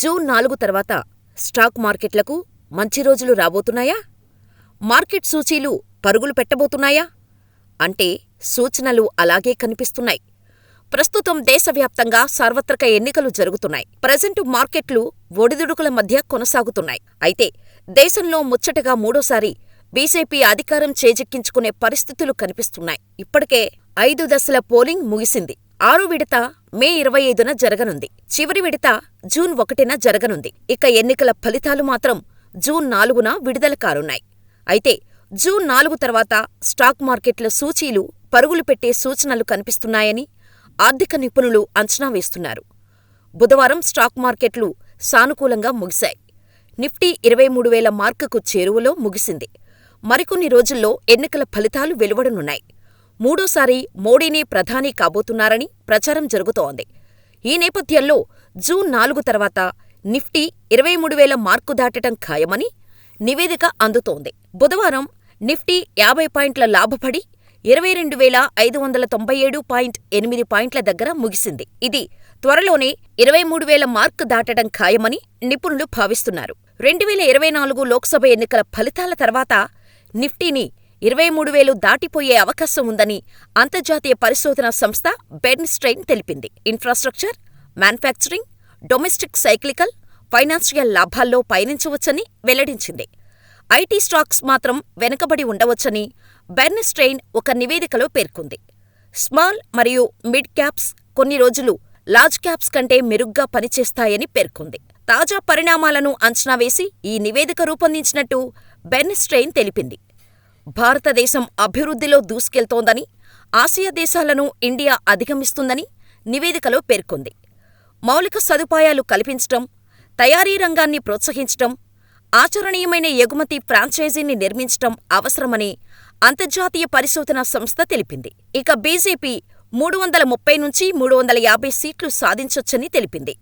June నాలుగు తర్వాత stock మార్కెట్లకు మంచి రోజులు రాబోతున్నాయా? మార్కెట్ సూచీలు పరుగులు పెట్టబోతున్నాయా? అంటే సూచనలు అలాగే కనిపిస్తున్నాయి. ప్రస్తుతం దేశవ్యాప్తంగా సార్వత్రక ఎన్నికలు జరుగుతున్నాయి. ప్రజెంట్ మార్కెట్లు ఒడిదుడుకుల మధ్య కొనసాగుతున్నాయి. అయితే దేశంలో ముచ్చటగా మూడోసారి బీజేపీ అధికారం చేజిక్కించుకునే పరిస్థితులు కనిపిస్తున్నాయి. ఇప్పటికే ఐదు దశల పోలింగ్ ముగిసింది. ఆరో విడత మే ఇరవై ఐదున జరగనుంది. చివరి విడత జూన్ ఒకటిన జరగనుంది. ఇక ఎన్నికల ఫలితాలు మాత్రం జూన్ నాలుగున విడుదల కానున్నాయి. అయితే జూన్ నాలుగు తర్వాత స్టాక్ మార్కెట్ల సూచీలు పరుగులు పెట్టే సూచనలు కనిపిస్తున్నాయని ఆర్థిక నిపుణులు అంచనా వేస్తున్నారు. బుధవారం స్టాక్ మార్కెట్లు సానుకూలంగా ముగిశాయి. నిఫ్టీ ఇరవై మూడు వేల మార్కుకు చేరువలో ముగిసింది. మరికొన్ని రోజుల్లో ఎన్నికల ఫలితాలు వెలువడనున్నాయి. మూడోసారి మోడీనే ప్రధాని కాబోతున్నారని ప్రచారం జరుగుతోంది. ఈ నేపథ్యంలో జూన్ నాలుగు తర్వాత నిఫ్టీ ఇరవై మూడు వేల మార్కు దాటడం ఖాయమని నివేదిక అందుతోంది. బుధవారం నిఫ్టీ యాభై పాయింట్ల లాభపడి ఇరవై రెండు వేల ఐదు వందల తొంభై ఏడు పాయింట్ ఎనిమిది పాయింట్ల దగ్గర ముగిసింది. ఇది త్వరలోనే ఇరవై మూడు వేల మార్కు దాటడం ఖాయమని నిపుణులు భావిస్తున్నారు. రెండు వేల ఇరవై నాలుగు లోక్సభ ఎన్నికల ఫలితాల తర్వాత నిఫ్టీని ఇరవై మూడు వేలు దాటిపోయే అవకాశం ఉందని అంతర్జాతీయ పరిశోధనా సంస్థ బెర్న్స్టెయిన్ తెలిపింది. Infrastructure, manufacturing, domestic cyclical, financial లాభాల్లో పయనించవచ్చని వెల్లడించింది. ఐటీ స్టాక్స్ మాత్రం వెనుకబడి ఉండవచ్చని బెర్న్స్టెయిన్ ఒక నివేదికలో పేర్కొంది. స్మాల్ మరియు మిడ్ క్యాప్స్ కొన్ని రోజులు లార్జ్ క్యాప్స్ కంటే మెరుగ్గా పనిచేస్తాయని పేర్కొంది. తాజా పరిణామాలను అంచనా వేసి ఈ నివేదిక రూపొందించినట్టు బెర్న్స్టెయిన్ తెలిపింది. భారతదేశం అభివృద్ధిలో దూసుకెళ్తోందని, ఆసియా దేశాలను ఇండియా అధిగమిస్తుందని నివేదికలో పేర్కొంది. మౌలిక సదుపాయాలు కల్పించటం, తయారీ రంగాన్ని ప్రోత్సహించటం, ఆచరణీయమైన ఎగుమతి ఫ్రాంచైజీని నిర్మించటం అవసరమని అంతర్జాతీయ పరిశోధనా సంస్థ తెలిపింది. ఇక బీజేపీ మూడు వందల ముప్పై నుంచి మూడు వందల యాభై సీట్లు సాధించొచ్చని తెలిపింది.